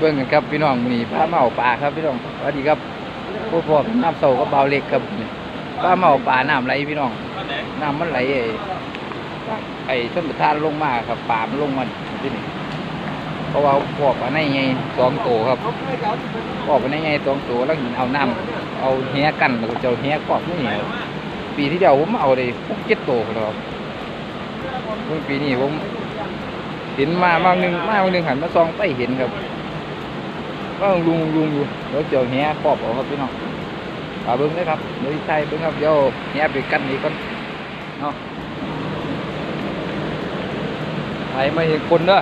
เบิ่งกันครับพี่น้องมื้อนี้ปลาเมาปลาครับพี่น้องสวัสดีครับผู้พ่อน้ำเสาก็เบาเล็กครับปลาเมาปลาน้ำไหลพี่น้องน้ำมันไหลไอ้ไอ้ต้นประทานลงมาครับปลามันลงมาที่นี่เพราะว่าพอปลาในไงสองตัวครับพอปลาในไงสองตัวแล้วเอาน้ำเอาเฮียกันแล้วก็จะเอาเฮียกอบนี่ปีที่เดียวผมเอาได้หกเจ็ดตัวครับเพิ่งปีนี้ผมเห็นมาบางหนึ่งมาบางหนึ่งหันมาซองไปเห็นครับ ว่าลุงลุงอยู่เดี๋ยวเจียวแหครอบเอาครับพี่น้องปลาเบิ้งเลยครับเดี๋ยวใช่เบิ้งครับเดี๋ยวแหไปกันนี้ก่อนเนาะไอ้ไม่เห็นคนเด้อ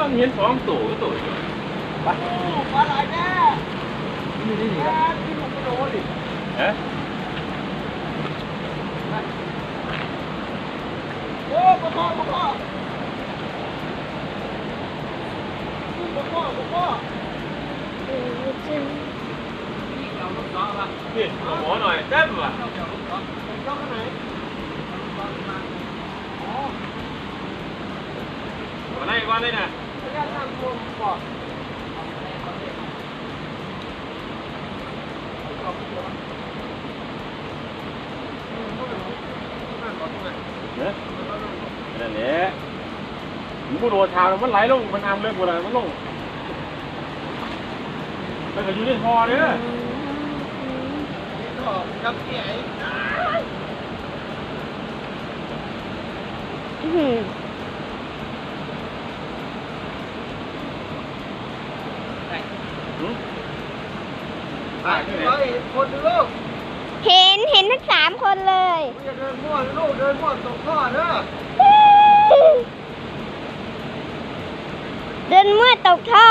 ต้องเห็นสองตัวก็ตัวเดียวไปปลาไหลแน่นี่นี่นี่แม่ครับที่ผมไม่โดนดิฮะโอ้ปลาพ่อปลา พ่อปลาพ่อปลาพ่อนี่ขอหมอหน่อยได้ป่ะเจ้าข้างไหนมาไล่ก่อนเลยนะพยานนั่งรวมก่อนเนอะนั่นแหละมันกูโดดทางมันไหลลงมันอันเลยกูเลยมันลง มันก็อยู่ในคอเนี่ยก็จับเกี่ยตายที่ไหนไปคนดูลูกเห็นเห็นทั้งสามคนเลยอย่าเดินมั่วนลูกเดินมั่วตกท่อเด้อเดินมื่อตกท่อ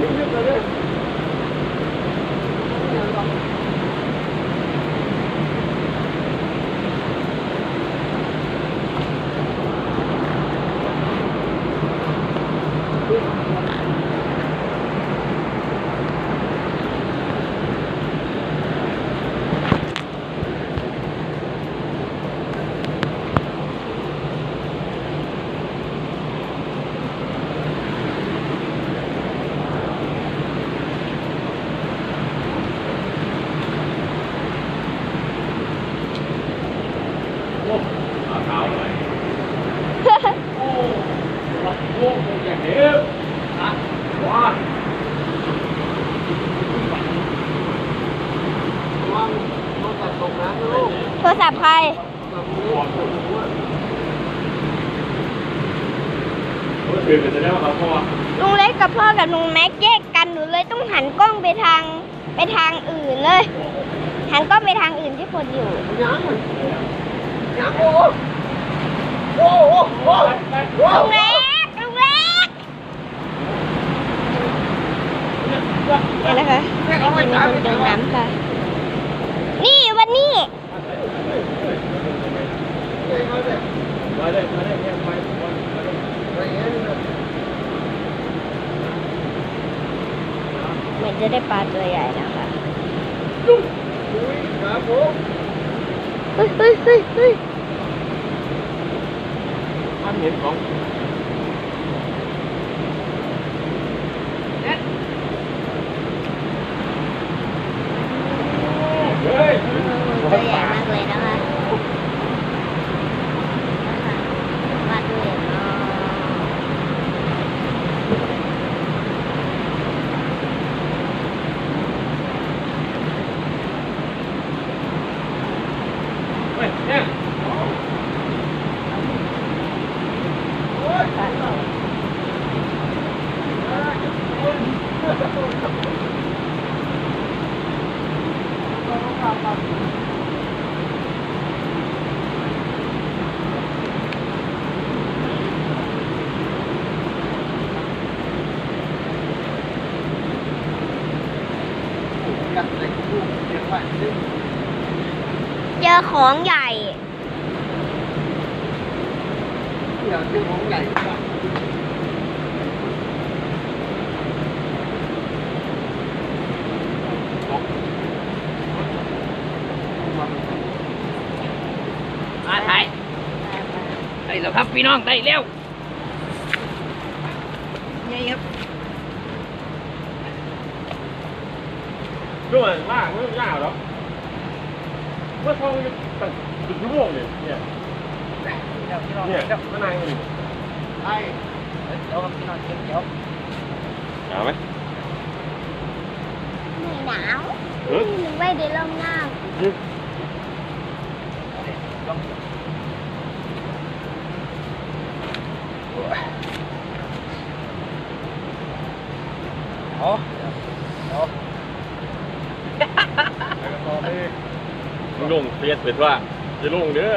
Thank 个 โทรศัพท์ใครแบบนี้เมื่อคืนเป็นจะได้ว่าเขาพ่อลุงเล็กกับพ่อกับลุงแม็กแยกกันหนูเลยต้องหันกล้องไปทางไปทางอื่นเลย หันกล้องไปทางอื่นที่คนอยู่ยังยังโอ้โอ้โอ้โอ้โอ้ลุงเล็ก ลุงเล็กนี่นะคะมีคนจมน้ำค่ะ นี่วันนี้ มาได้มาได้แค่ไป เหมือนจะ ได้ปลาตัวใหญ่นะคะครับผมเฮ้ยเฮ้ยเฮ้ยเฮ้ยท่านเห็นของ เฮ้ย ตัวใหญ่มากเลยนะคะมาดูเห็นเนาะ กันเลยคู่เดี๋ยวไปนึง เจอ ของใหญ่เดี๋ยวจะมองใหญ่กว่ามาถ่ายได้แล้วครับพี่น้องได้แล้วนี่ครับด้วยล่างไม่ยาวหรอก มื่อเท่านี้ตั้งถึงชั่วโมงเลยเนี่ยเดี๋ยวพี่น้องเนี่เดี๋ยยวมานั่งอยู่ไอ้เดี๋ยวครับพี่น้องเดี๋ยวเดี๋ยวเอาไหมไม่หนาวเฮ้ยหนูไม่ได้ลมน้ลองเอาเอา มึงลง เฟียสเป็นว่าจะลงเด้อ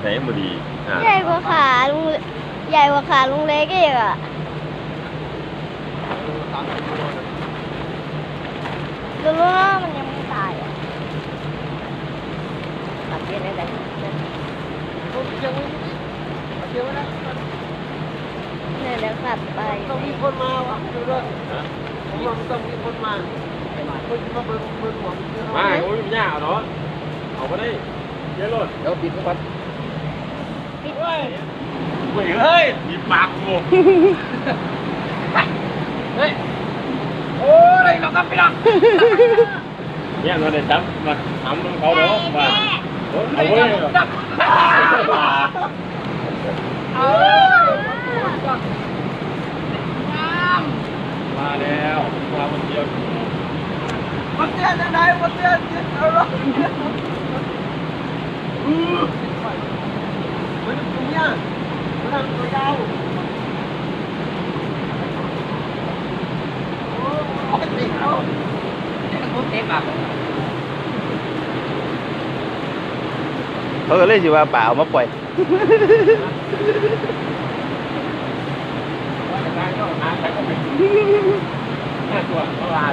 ไหนมาดีอ่าำใหญ่กว่าขาลุงใหญ่กว่าขาลุงเล็กอีกอะสามสิบโลเลยลุงรู้ว่ามันยังไม่ตายอะตัดเย็นได้ไหมโอ้ยยังไม่เดี๋ยวนะ เนี่ยเดี๋ยวกลับไปต้องมีคนมาวะดูด้วยผมว่ามันต้องมีคนมาคนมาเบิ่งเบิ่งหมอนมาโอ้ยมันยากเนาะเอาไปได้เยอะเลยเดี๋ยวปิดก่อนเฮ้ยเฮ้ยมีปากกูเฮ้ยโอ้ยเราครับพี่น้องเนี่ยเราได้จับมาทำมึงเขาเนาะมาเอาไว้ มาแล้วมาคนเดียวมันเตี้ยจะได้มันเตี้ยเอาละมันตรงเนี้ยมันทำตัวยาวโอ้ยติดเอาเต็มปากเขาก็เลยสิว่าป่าเอามาปล่อย ว่าจะได้ก็หาใครก็ไม่แค่ตัวตลาด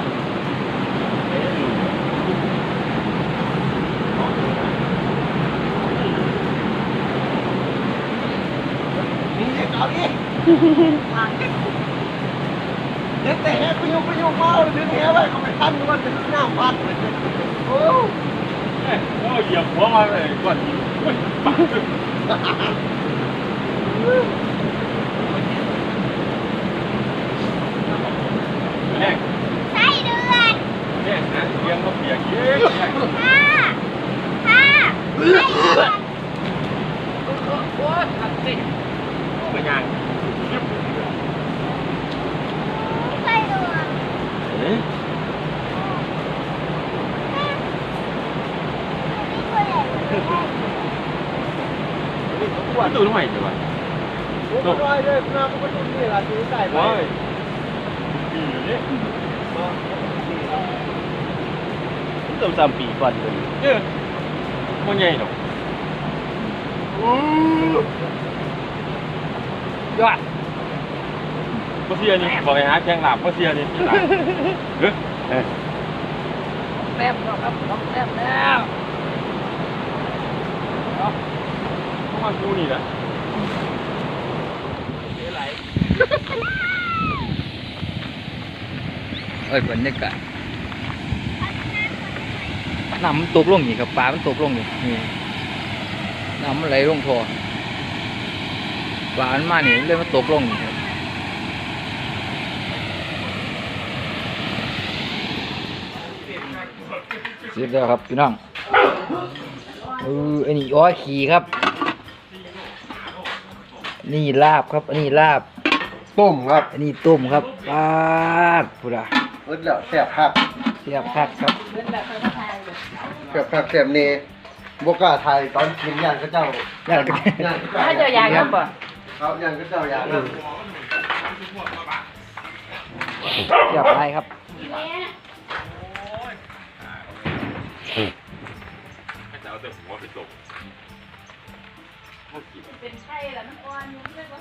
นี่เด็กเอาดิเด็กแต่ไปยุ่งไปยุ่งมาเด็กแหกไปเขาไปทันมันเป็นหน้าพัดโอ้ก็เหยียบหัวมาเลยก่อน Woo! ว่าตัวใหม่จังวะโหร้อยเลยน้ำมันก็นี่แหละที่ใส่ไปว้ายปีอยู่นี่ต้องสามปีก่อนเลยเยอมันใหญ่หรอกยอดมาเสียนี่บอกไอ้หาแข่งหลับมาเสียนี่ที่หลังเฮ้ยแต้มแล้วครับต้องแต้มแล้ว ต้อง มาดูนี่แหละเอ้ยบรรยากาศน้ำมันตกลงนี่ครับปลามันตกลงนี่นี่น้ำมันไหลลงคอปลามันมานี่มันเลยมันตกลงนี่ครับเสร็จแล้วครับพี่น้องเอออันนี้อ้อยขี่ครับ นี่ลาบครับ อันนี้ลาบ ต้มครับอันนี้ต้มครับปลาดพุดาเออแล้วแซ่บครับเสียบคักครับแซ่บครับแซ่บนี่บกล้าไทยตอนกินย่างก็เจ้าอยากย่างก็เจ้าถ้าเจ้าอยากครับป่ะครับย่างก็เจ้าย่างนะเสียบอะไรครับ จะเอาแต่หัวไปตก เป็นไข้แล้วมันอ่อนมันเรียกว่า